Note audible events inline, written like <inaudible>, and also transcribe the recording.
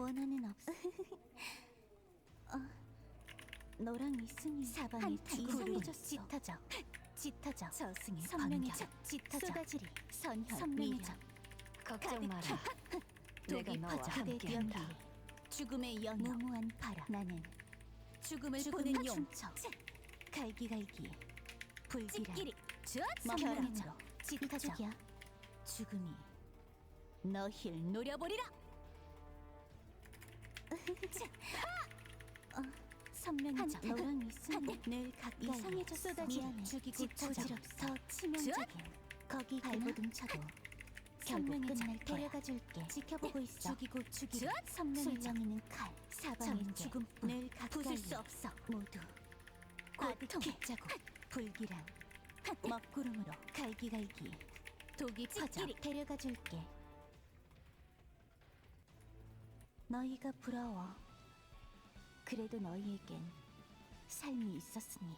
원한은 없어. <laughs> 어, 너랑 있으니 사방이 이상해졌어. 짙어져 짙어져 저승의 선명해져. 짙어져 쏟아지리. 선혈 선명해져. 걱정 마라 <laughs> 내가 너와. 함께한다. 죽음의 연어. 무모한 바람. 나는 죽음을 보는 용. 춤춰. 갈기갈기. 불길한 멍멍함으로 짙어져. 죽음이 너힐 노려보리라. 어, 선명해져. 너랑 있으면 늘 가까이 이상해졌어. 미안해. 죽이고. 더 치명적인 거기 발버둥 쳐도 선명해져. 끝날 거야. 데려가 줄게. 지켜보고 있어. 죽이고 죽이고 쯧! 선명해져. 술렁이는 칼. 사방엔 전개. 죽음 늘 가까이 부술 수 없어. 모두 아득해. 빗자국 불길한 먹구름으로 갈기갈기 독이 퍼져 찌끼리. 데려가 줄게 너희가 부러워. 그래도 너희에겐 삶이 있었으니